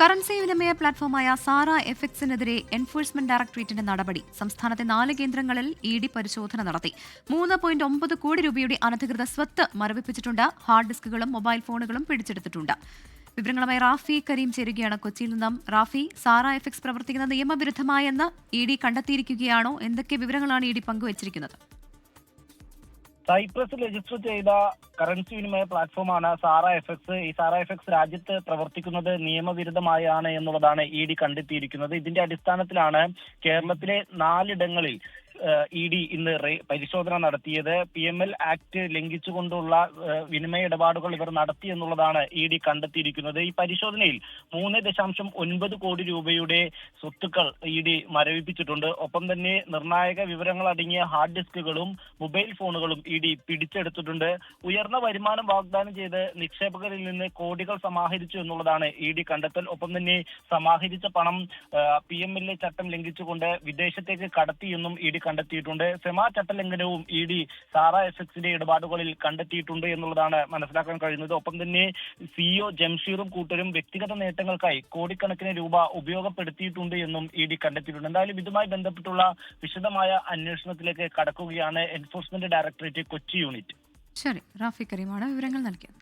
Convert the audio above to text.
Currency വിനിമയ പ്ലാറ്റ്ഫോമായ Sara എഫെക്സിനെതിരെ enforcement ഡയറക്ടറേറ്റിന്റെ നടപടി സംസ്ഥാനത്തെ നാല് കേന്ദ്രങ്ങളിൽ ഇ ഡി പരിശോധന നടത്തി. മൂന്ന് പോയിന്റ് ഒമ്പത് കോടി രൂപയുടെ അനധികൃത സ്വത്ത് മരവിപ്പിച്ചിട്ടുണ്ട്. ഹാർഡ് ഡിസ്കുകളും മൊബൈൽ ഫോണുകളും പിടിച്ചെടുത്തിട്ടുണ്ട്. വിവരങ്ങളുമായി റാഫി കരീം ചേരുകയാണ് കൊച്ചിയിൽ നിന്നും. റാഫി സാറ എഫെക്സ് പ്രവർത്തിക്കുന്ന നിയമവിരുദ്ധമായെന്ന് ഇ ഡി കണ്ടെത്തിയിരിക്കുകയാണോ? എന്തൊക്കെ വിവരങ്ങളാണ് ഇ ഡി പങ്കുവച്ചിരിക്കുന്നത്? സൈപ്രസ് രജിസ്റ്റർ ചെയ്ത കറൻസി വിനിമയ പ്ലാറ്റ്ഫോമാണ് സാറ എഫ് എക്സ് ഈ സാറ എഫ് എക്സ് രാജ്യത്ത് പ്രവർത്തിക്കുന്നത് നിയമവിരുദ്ധമായാണ് എന്നുള്ളതാണ് ഇ ഡി കണ്ടെത്തിയിരിക്കുന്നത്. ഇതിന്റെ അടിസ്ഥാനത്തിലാണ് കേരളത്തിലെ നാലിടങ്ങളിൽ ഇ ഡി ഇന്ന് പരിശോധന നടത്തിയത്. പി എം എൽ ആക്ട് ലംഘിച്ചുകൊണ്ടുള്ള വിനിമയ ഇടപാടുകൾ ഇവർ നടത്തി എന്നുള്ളതാണ് ഇ ഡി കണ്ടെത്തിയിരിക്കുന്നത്. ഈ പരിശോധനയിൽ മൂന്ന് ദശാംശം ഒൻപത് കോടി രൂപയുടെ സ്വത്തുക്കൾ ഇ ഡി മരവിപ്പിച്ചിട്ടുണ്ട്. ഒപ്പം തന്നെ നിർണായക വിവരങ്ങൾ അടങ്ങിയ ഹാർഡ് ഡിസ്കുകളും മൊബൈൽ ഫോണുകളും ഇ ഡി പിടിച്ചെടുത്തിട്ടുണ്ട്. ഉയർന്ന വരുമാനം വാഗ്ദാനം ചെയ്ത് നിക്ഷേപകരിൽ നിന്ന് കോടികൾ സമാഹരിച്ചു എന്നുള്ളതാണ് ഇ ഡി കണ്ടെത്തൽ. ഒപ്പം തന്നെ സമാഹരിച്ച പണം പി എം എൽ എ ചട്ടം ലംഘിച്ചുകൊണ്ട് വിദേശത്തേക്ക് കടത്തിയെന്നും ഇ ഡി കണ്ടെത്തിയിട്ടുണ്ട്. സെമാ ചട്ടലംഘനവും ഇ ഡി സാറ എസ് എക്സിന്റെ ഇടപാടുകളിൽ കണ്ടെത്തിയിട്ടുണ്ട് എന്നുള്ളതാണ് മനസ്സിലാക്കാൻ കഴിയുന്നത്. ഒപ്പം തന്നെ സിഇഒ ജംഷീറും കൂട്ടരും വ്യക്തിഗത നേട്ടങ്ങൾക്കായി കോടിക്കണക്കിന് രൂപ ഉപയോഗപ്പെടുത്തിയിട്ടുണ്ട് എന്നും ഇ ഡി കണ്ടെത്തിയിട്ടുണ്ട്. എന്തായാലും ഇതുമായി ബന്ധപ്പെട്ടുള്ള വിശദമായ അന്വേഷണത്തിലേക്ക് കടക്കുകയാണ് എൻഫോഴ്സ്മെന്റ് ഡയറക്ടറേറ്റ് കൊച്ചി യൂണിറ്റ് ശരി റാഫി കരീമാണ് വിവരങ്ങൾ നൽകിയത്.